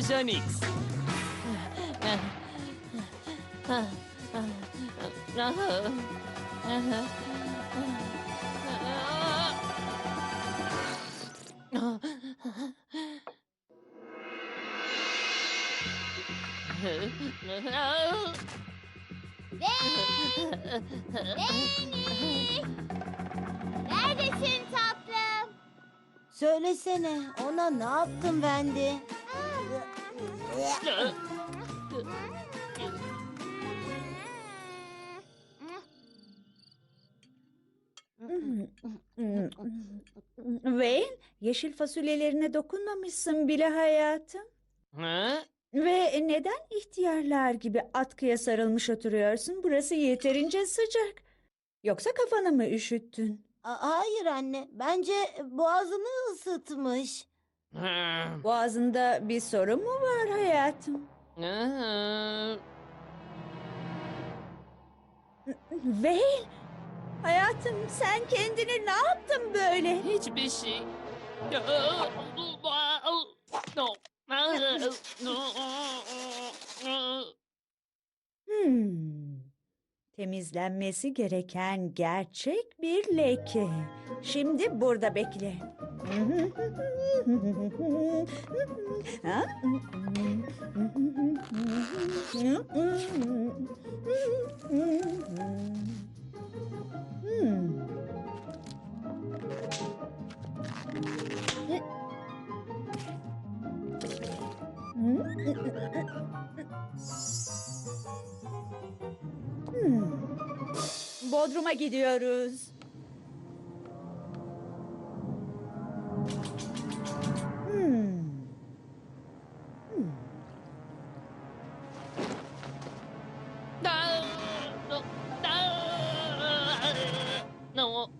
Ajan X. Beni! Neredesin tatlım? Söylesene ona ne yaptın Vendi? Wayne, yeşil fasulyelerine dokunmamışsın bile hayatım. Ha? Ve neden ihtiyarlar gibi atkıya sarılmış oturuyorsun? Burası yeterince sıcak. Yoksa kafanı mı üşüttün? A- hayır anne. Bence boğazını ısıtmış. Ha? Boğazında bir sorun mu var hayatım? Ha? Wayne, hayatım sen kendine ne yaptın böyle? Hiçbir şey. Hmm. Temizlenmesi gereken gerçek bir leke. Şimdi burada bekle. Hmm. Hmm. Bodrum'a gidiyoruz. 那我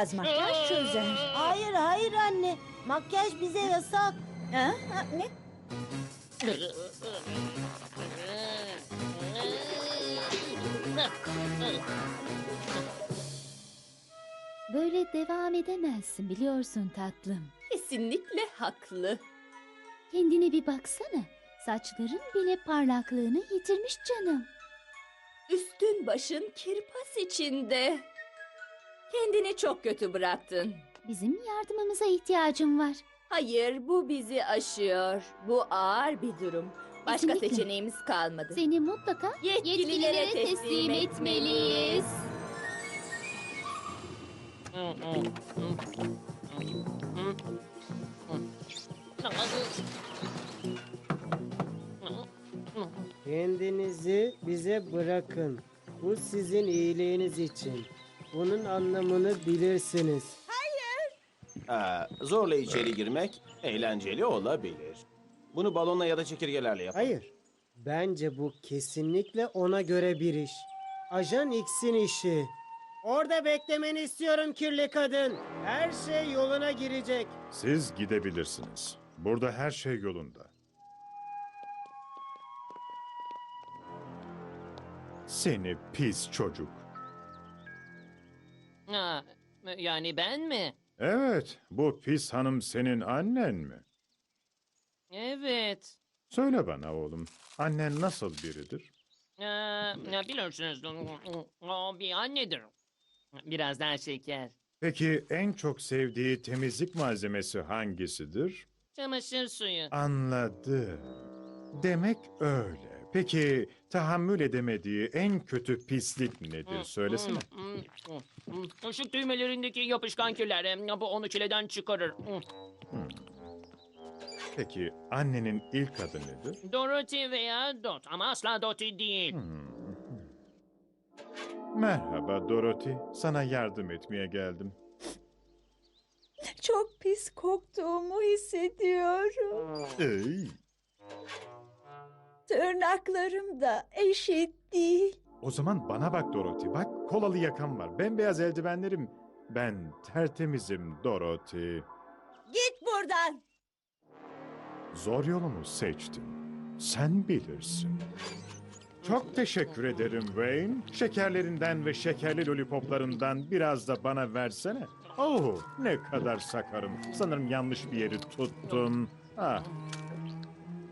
Biraz makyaj çözer. Hayır hayır anne. Makyaj bize yasak. Ha? Ha, Ne? Böyle devam edemezsin biliyorsun tatlım. Kesinlikle haklı. Kendine bir baksana. Saçların bile parlaklığını yitirmiş canım. Üstün başın kirpas içinde. Kendini çok kötü bıraktın. Bizim yardımımıza ihtiyacın var. Hayır, bu bizi aşıyor. Bu ağır bir durum. Başka Kesinlikle. seçeneğimiz kalmadı. Seni mutlaka Yetkililere teslim etmeliyiz. Kendinizi bize bırakın. Bu sizin iyiliğiniz için. Bunun anlamını bilirsiniz. Ha, zorla içeri girmek eğlenceli olabilir. Bunu balonla ya da çekirgelerle yapın. Hayır. Bence bu kesinlikle ona göre bir iş. Ajan X'in işi. Orada beklemeni istiyorum kirli kadın. Her şey yoluna girecek. Siz gidebilirsiniz. Burada her şey yolunda. Seni pis çocuk. Ha, yani ben mi? Evet, bu pis hanım senin annen mi? Evet. Söyle bana oğlum, annen nasıl biridir? Ee, ya biliyorsunuz o bir annedir. Biraz daha şeker. Peki en çok sevdiği temizlik malzemesi hangisidir? Çamaşır suyu. Anladı. Demek öyle. Peki tahammül edemediği en kötü pislik nedir? Söylesene. Işık düğmelerindeki yapışkan kirler. em, Bu onu çileden çıkarır. Peki annenin ilk adı nedir? Dorothy veya Dot ama asla Dottie değil. Hmm. Merhaba Dorothy. Sana yardım etmeye geldim. Çok pis koktuğumu hissediyorum. Ey, Tırnaklarım da eşit değil. O zaman bana bak Dorothy. Bak kolalı yakam var. Bembeyaz eldivenlerim. Ben tertemizim Dorothy. Git buradan. Zor yolumu seçtin. Sen bilirsin. Çok teşekkür ederim Wayne. Şekerlerinden ve şekerli lollipoplarından biraz da bana versene. Oh, ne kadar sakarım. Sanırım yanlış bir yeri tuttum. Ah.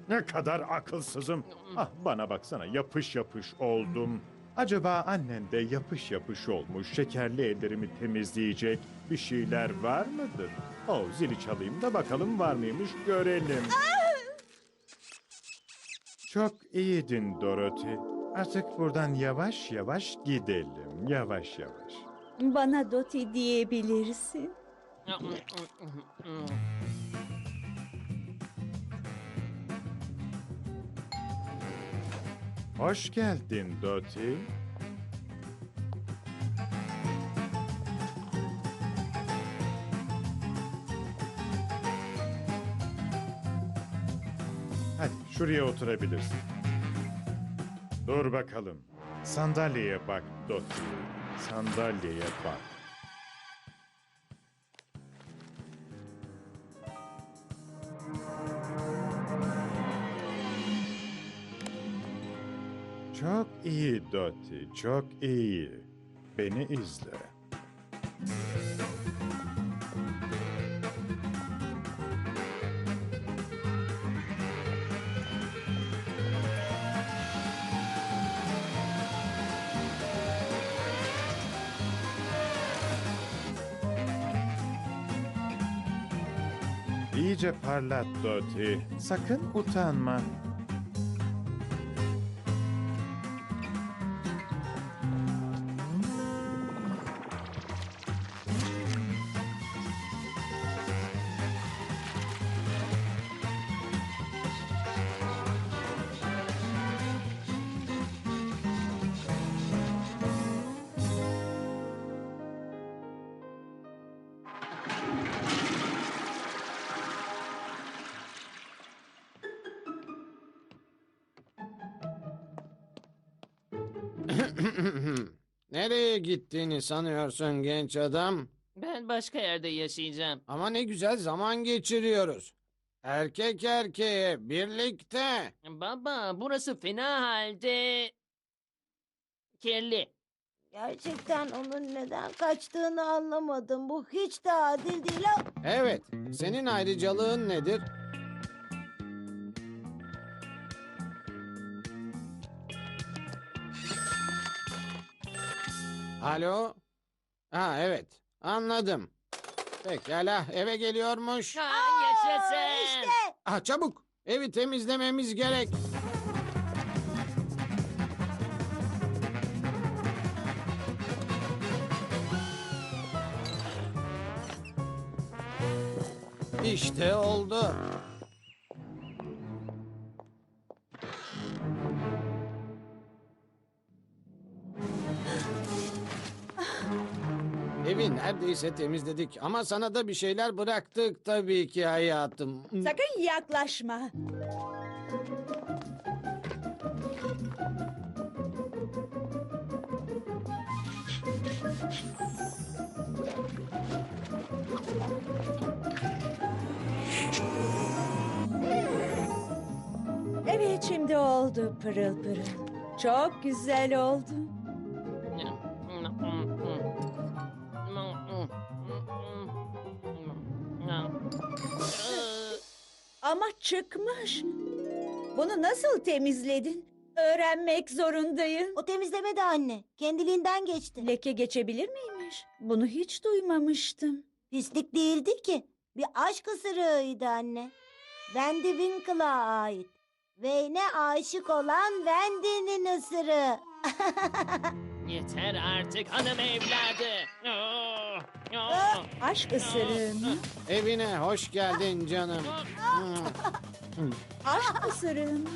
Ne kadar akılsızım. Ah bana baksana yapış yapış oldum. Acaba annen de yapış yapış olmuş şekerli ellerimi temizleyecek bir şeyler var mıdır? Oh zili çalayım da bakalım var mıymış görelim. Çok iyiydin Dorothy. Artık buradan yavaş yavaş gidelim. Yavaş yavaş. Bana Doti diyebilirsin. Hoş geldin Dottie. Hadi şuraya oturabilirsin. Dur bakalım. Sandalyeye bak Dottie. Sandalyeye bak. Çok iyi Dottie, çok iyi. Beni izle. İyice parlat Dottie. Sakın utanma. Nereye gittiğini sanıyorsun genç adam? Ben başka yerde yaşayacağım. Ama ne güzel zaman geçiriyoruz. Erkek erkeğe birlikte. Baba burası fena halde kirli. Gerçekten onun neden kaçtığını anlamadım. Bu hiç de adil değil. Ha- Evet, senin ayrıcalığın nedir? Alo? Ha evet, anladım. Pekala, eve geliyormuş. Ha, yaşasın. İşte Ah çabuk, evi temizlememiz gerek. İşte oldu. Neredeyse temizledik ama sana da bir şeyler bıraktık tabii ki hayatım. Sakın yaklaşma. Evet şimdi oldu pırıl pırıl. Çok güzel oldu. Ama çıkmış. Bunu nasıl temizledin? Öğrenmek zorundayım. o temizlemedi anne. Kendiliğinden geçti. Leke geçebilir miymiş? Bunu hiç duymamıştım. Pislik değildi ki. Bir aşk ısırığıydı anne. Wendy Winkle'a ait. Wayne'e aşık olan Wendy'nin ısırığı. Yeter artık hanım evladı. Oh, oh. Aşk ısırığı mı? Evine hoş geldin canım. Aşk ısırığı mı?